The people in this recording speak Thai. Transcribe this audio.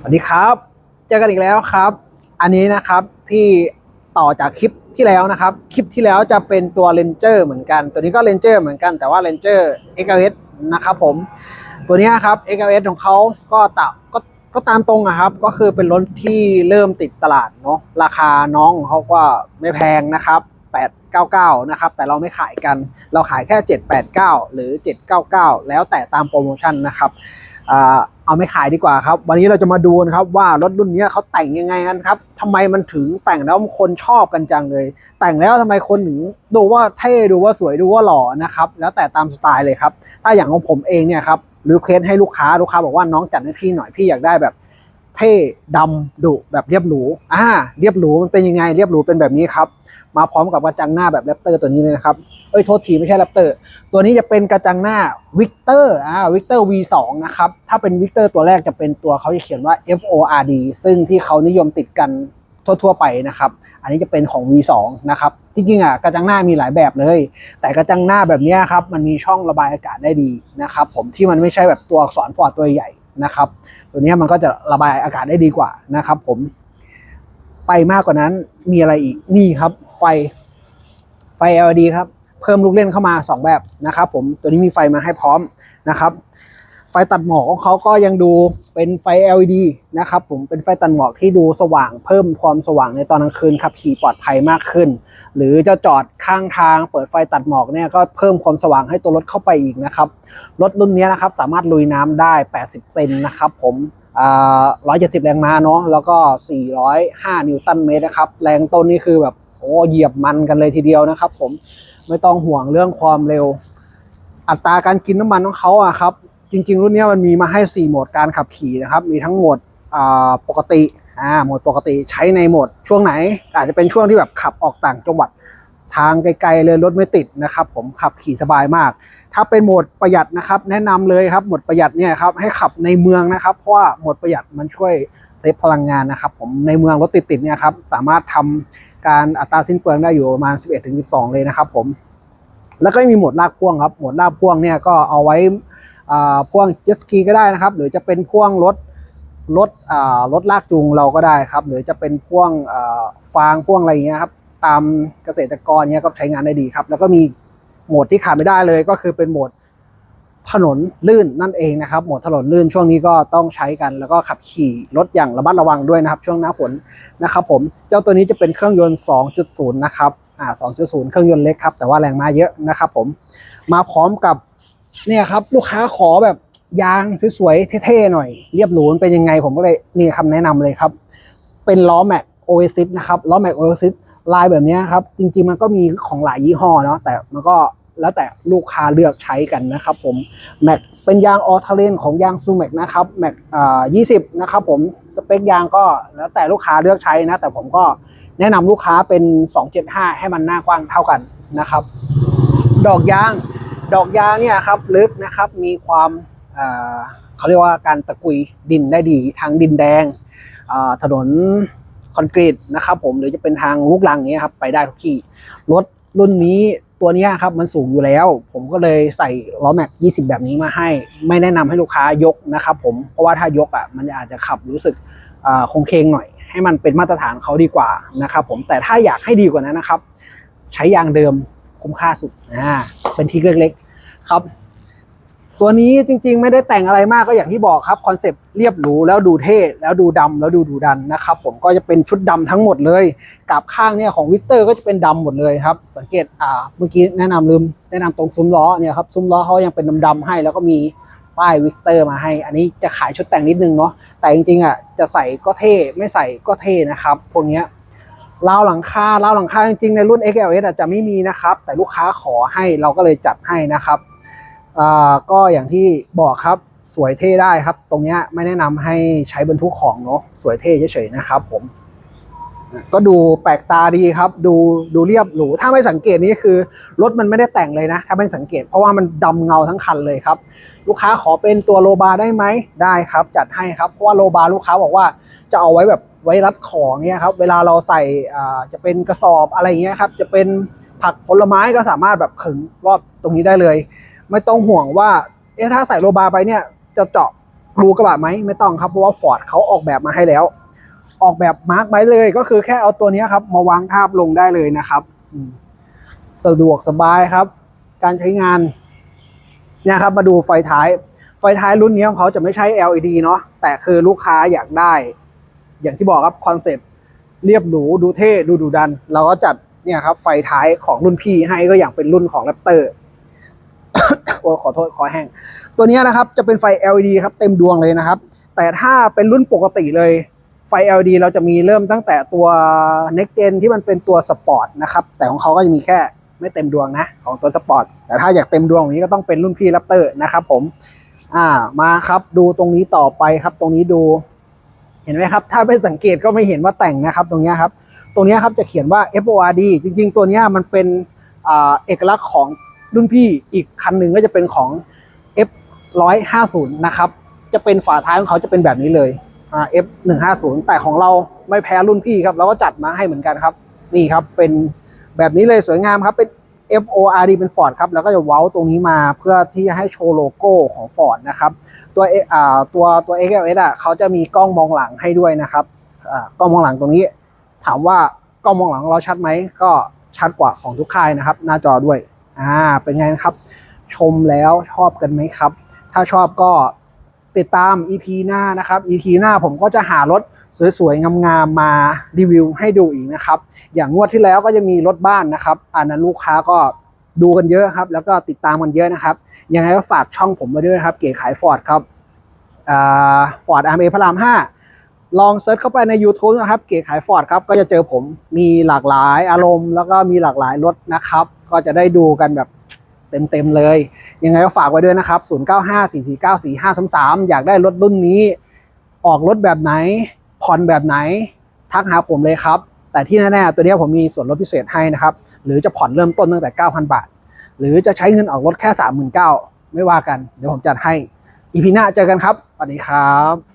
สวัสดีครับ เจอกันอีกแล้วครับ อันนี้นะครับที่ต่อจากคลิปที่แล้วนะครับ คลิปที่แล้วจะเป็นตัวเลนเจอร์เหมือนกัน ตัวนี้ก็เลนเจอร์เหมือนกันแต่ว่าเลนเจอร์ XLS นะครับผม ตัวนี้ครับ XLS ของเขาก็ตาก็ก็ตามตรงอะครับ ก็คือเป็นรถที่เริ่มติดตลาดเนาะราคาน้องเขาก็ไม่แพงนะครับ 899 นะครับ แต่เราไม่ขายกัน เราขายแค่ 789 หรือ 799 แล้วแต่ตามโปรโมชั่นนะครับเอาไม่ขายดีกว่าครับ วันนี้เราจะมาดูนะครับว่ารถรุ่นนี้เขาแต่งยังไงกันครับทำไมมันถึงแต่งแล้วคนชอบกันจังเลย แต่งแล้วทำไมคนถึงดูว่าเท่ดูว่าสวยดูว่าหล่อนะครับแล้วแต่ตามสไตล์เลยครับถ้าอย่างของผมเองเนี่ยครับรีเควสให้ลูกค้าลูกค้าบอกว่าน้องจัดให้พี่หน่อยพี่อยากได้แบบ เท่ดำดุแบบเรียบหรูอ่าเรียบหรูมันเป็นยังไงเรียบหรูเป็นแบบนี้ครับมาพร้อมกับกระจังหน้าแบบแรปเตอร์ตัวนี้เลยนะครับเอ้ยโทษทีไม่ใช่แรปเตอร์ตัวนี้จะเป็นกระจังหน้าวิกเตอร์อ่าวิกเตอร์ V2 นะครับถ้าเป็นวิกเตอร์ตัวแรกจะเป็นตัวเขาจะเขียนว่า FORD ซึ่งที่เขานิยมติดกันทั่วๆไปนะครับ อันนี้จะเป็นของ V2 นะครับ จริงๆอะกระจังหน้ามีหลายแบบเลย แต่กระจังหน้าแบบนี้ครับ มันมีช่องระบายอากาศได้ดีนะครับผมที่มันไม่ใช่แบบตัวอักษรฟอร์ดตัวใหญ่ นะครับ ตัวนี้มันก็จะระบายอากาศได้ดีกว่านะครับผม ไปมากกว่านั้นมีอะไรอีกนี่ครับ ไฟไฟ LED ครับ เพิ่มลูกเล่นเข้ามา 2 แบบนะครับผมตัวนี้มีไฟมาให้พร้อมนะครับ ตัดหมอกของเขาก็ยังดูเป็นไฟ LED นะครับผมเป็นไฟตัดหมอกที่ดูสว่างเพิ่มความสว่างในตอนกลางคืนขับขี่ปลอดภัยมากขึ้น หรือจะจอดข้างทางเปิดไฟตัดหมอกเนี่ยก็เพิ่มความสว่างให้ตัวรถเข้าไปอีกนะครับรถรุ่นนี้นะครับสามารถลุยน้ำได้ 80 เซนนะครับผมร้อ่า170แรงม้าเนาะแล้วก็ 405 นิวตันเมตรนะครับ แรงต้นนี่คือแบบโอ้เหยียบมันกันเลยทีเดียวนะครับ ผมไม่ต้องห่วงเรื่องความเร็ว อัตราการกินน้ำมันของเขาอะครับ จริง ๆ รุ่นนี้มันมีมาให้ 4 โหมดการขับขี่นะครับ มีทั้งโหมดปกติอ่าโหมดปกติใช้ในโหมดช่วงไหน อาจจะเป็นช่วงที่แบบขับออกต่างจังหวัดทางไกลๆเลยรถไม่ติดนะครับ ผมขับขี่สบายมาก ถ้าเป็นโหมดประหยัดนะครับ แนะนำเลยครับโหมดประหยัดเนี่ยครับให้ขับในเมืองนะครับ เพราะว่าโหมดประหยัดมันช่วยเซฟพลังงานนะครับ ผมในเมืองรถติดๆเนี่ยครับสามารถทำการอัตราสิ้นเปลืองได้อยู่ประมาณ 11-12 เลยนะครับ ผม แล้วก็มีโหมดลากพ่วงครับโหมดลากพ่วงเนี่ยก็เอาไว้ พ่วงเจ็ตสกีก็ได้นะครับ หรือจะเป็นพ่วงรถรถรถลากจูงเราก็ได้ครับ หรือจะเป็นพ่วงฟางพ่วงอะไรอย่างเงี้ยครับตามเกษตรกรเนี่ยก็ใช้งานได้ดีครับ แล้วก็มีโหมดที่ขาดไม่ได้เลยก็คือเป็นโหมดถนนลื่นนั่นเองนะครับโหมดถนนลื่นช่วงนี้ก็ต้องใช้กันแล้วก็ขับขี่รถอย่างระมัดระวังด้วยนะครับ ช่วงหน้าฝนนะครับผมเจ้าตัวนี้จะเป็นเครื่องยนต์ 2.0 นะครับอ่า2.0 เครื่องยนต์เล็กครับแต่ว่าแรงม้าเยอะนะครับผมมาพร้อมกับ เนี่ยครับลูกค้าขอแบบยางสวยๆเท่ๆหน่อย เรียบหรูเป็นยังไงผมก็เลยนี่คำแนะนำเลยครับ เป็นล้อแม็กโอเอซิสนะครับล้อแม็กโอเอซิสลายแบบนี้ครับ จริงๆมันก็มีของหลายยี่ห้อเนาะแต่มันก็แล้วแต่ลูกค้าเลือกใช้กันนะครับผมแม็กเป็นยางออทเลนของยางซูแม็กนะครับแม็กอ่า20นะครับผมสเปคยางก็แล้วแต่ลูกค้าเลือกใช้นะ แต่ผมก็แนะนำลูกค้าเป็น 275 ให้มันหน้ากว้างเท่ากันนะครับ ดอกยาง ดอกยางเนี่ยครับลึกนะครับมีความเขาเรียกว่าการตะกุยดินได้ดีทางดินแดงถนนคอนกรีตนะครับผมหรือจะเป็นทางลูกลังเนี้ยครับไปได้ทุกที่รถรุ่นนี้ตัวนี้ครับมันสูงอยู่แล้ว ผมก็เลยใส่ล้อแม็ก20 แบบนี้มาให้ ไม่แนะนำให้ลูกค้ายกนะครับผมเพราะว่าถ้ายกอะมันอาจจะขับรู้สึกคงเคงหน่อย ให้มันเป็นมาตรฐานเขาดีกว่านะครับผมแต่ถ้าอยากให้ดีกว่านั้นนะครับ ใช้ยางเดิมคุ้มค่าสุดอ่า เป็นที่เล็กๆครับ ตัวนี้จริงๆ ไม่ได้แต่งอะไรมากก็อย่างที่บอกครับคอนเซปต์เรียบหรูแล้วดูเท่แล้วดูดำแล้วดูดูดันนะครับผมก็จะเป็นชุดดำทั้งหมดเลยกับข้างเนี่ยของวิกเตอร์ก็จะเป็นดำหมดเลยครับ สังเกตอ่าเมื่อกี้แนะนำลืมแนะนำตรงซุ้มล้อเนี่ยครับซุ้มล้อเขายังเป็นดำๆให้แล้วก็มีป้ายวิกเตอร์มาให้ อันนี้จะขายชุดแต่งนิดนึงเนาะแต่จริงๆอะจะใส่ก็เท่ไม่ใส่ก็เท่นะครับพวกเนี้ย ราวหลังคาราวหลังคาจริงๆในรุ่น XLS อาจจะไม่มีนะครับ แต่ลูกค้าขอให้เราก็เลยจัดให้นะครับก็อย่างที่บอกครับสวยเท่ได้ครับ ตรงนี้ไม่แนะนำให้ใช้บรรทุกของเนาะสวยเท่เฉยๆนะครับผมก็ดูแปลกตาดีครับ ดูดูเรียบหรู ถ้าไม่สังเกตนี่คือ รถมันไม่ได้แต่งเลยนะ ถ้าไม่สังเกตเพราะว่ามันดำเงาทั้งคันเลยครับ ลูกค้าขอเป็นตัวโลบาร์ได้ไหมได้ครับ จัดให้ครับ เพราะว่าโลบาร์ลูกค้าบอกว่าจะเอาไว้แบบ ไว้รัดของเนี่ยครับ เวลาเราใส่จะเป็นกระสอบอะไรเงี้ยครับ จะเป็นผักผลไม้ก็สามารถแบบขึงรอบตรงนี้ได้เลย ไม่ต้องห่วงว่าเอ๊ะถ้าใส่โลบาร์ไปเนี่ยจะเจาะรูกระบะไหมไม่ต้องครับเพราะว่าฟอร์ดเขาออกแบบมาให้แล้ว ออกแบบมาร์กไว้เลยก็คือแค่เอาตัวนี้ครับ มาวางทาบลงได้เลยนะครับสะดวกสบายครับ การใช้งานเนี่ยครับมาดูไฟท้าย ไฟท้ายรุ่นนี้ของเขาจะไม่ใช่ LED เนาะแต่คือลูกค้าอยากได้ อย่างที่บอกครับคอนเซปต์เรียบหรูดูเท่ดูดุดัน เราก็จัดเนี่ยครับไฟท้ายของรุ่นพี่ให้ก็อย่างเป็นรุ่นของแรปเตอร์โอ้ขอโทษขอแห้ง ตัวนี้นะครับจะเป็นไฟ LED ครับเต็มดวงเลยนะครับ แต่ถ้าเป็นรุ่นปกติเลยไฟ LED เราจะมีเริ่มตั้งแต่ตัว Next Gen ที่มันเป็นตัวสปอร์ตนะครับ แต่ของเขาก็จะมีแค่ไม่เต็มดวงนะ ของตัวสปอร์ต แต่ถ้าอยากเต็มดวงอย่างนี้ก็ต้องเป็นรุ่นพี่แรปเตอร์นะครับผม อ่ามาครับดูตรงนี้ต่อไปครับ ตรงนี้ดู เห็นไหมครับ ถ้าไม่สังเกตก็ไม่เห็นว่าแต่งนะครับ ตรงนี้ครับ ตรงนี้ครับจะเขียนว่า FORD จริง ๆ ตัวนี้มันเป็นอเอกลักษณ์ของรุ่นพี่อีกคันหนึ่งก็จะเป็นของ F 150 นะครับ จะเป็นฝาท้ายของเขาจะเป็นแบบนี้เลย F 150 แต่ของเราไม่แพ้รุ่นพี่ครับ เราก็จัดมาให้เหมือนกันครับ นี่ครับเป็นแบบนี้เลยสวยงามครับเป็น F O R D เป็น Ford ครับ แล้วก็จะเว้าตรงนี้มาเพื่อที่จะให้โชว์โลโก้ของ Ford นะครับ ตัวเออ่าตัวตัว XLS อะเขาจะมีกล้องมองหลังให้ด้วยนะครับอ่ากล้องมองหลังตรงนี้ ถามว่ากล้องมองหลังของเราชัดไหม ก็ชัดกว่าของทุกค่ายนะครับ หน้าจอด้วยอ่าเป็นไงนะครับ ชมแล้วชอบกันไหมครับ ถ้าชอบก็ติดตาม EP หน้านะครับ EP หน้าผมก็จะหารถ สวยๆ งามๆ มารีวิวให้ดูอีกนะครับ อย่างงวดที่แล้วก็จะมีรถบ้านนะครับ อันนั้นลูกค้าก็ดูกันเยอะครับ แล้วก็ติดตามกันเยอะนะครับ ยังไงก็ฝากช่องผมมาด้วยนะครับ เก๋ขายฟอร์ดครับฟอร์ดอาร์เอพระราม5ลองเซิร์ชเข้าไปใน YouTube นะครับ เก๋ขายฟอร์ดครับ ก็จะเจอผมมีหลากหลายอารมณ์ แล้วก็มีหลากหลายรถนะครับ ก็จะได้ดูกันแบบเต็มๆเลย ยังไงก็ฝากไว้ด้วยนะครับ 0954494533 อยากได้รถรุ่นนี้ ออกรถแบบไหน ผ่อนแบบไหนทักหาผมเลยครับ แต่ที่แน่ๆตัวนี้ผมมีส่วนลดพิเศษให้นะครับ หรือจะผ่อนเริ่มต้นตั้งแต่ 9,000 บาท หรือจะใช้เงินออกรถแค่ 39,000ไม่ว่ากัน เดี๋ยวผมจัดให้อีพีหน้าเจอกันครับสวัสดีครับ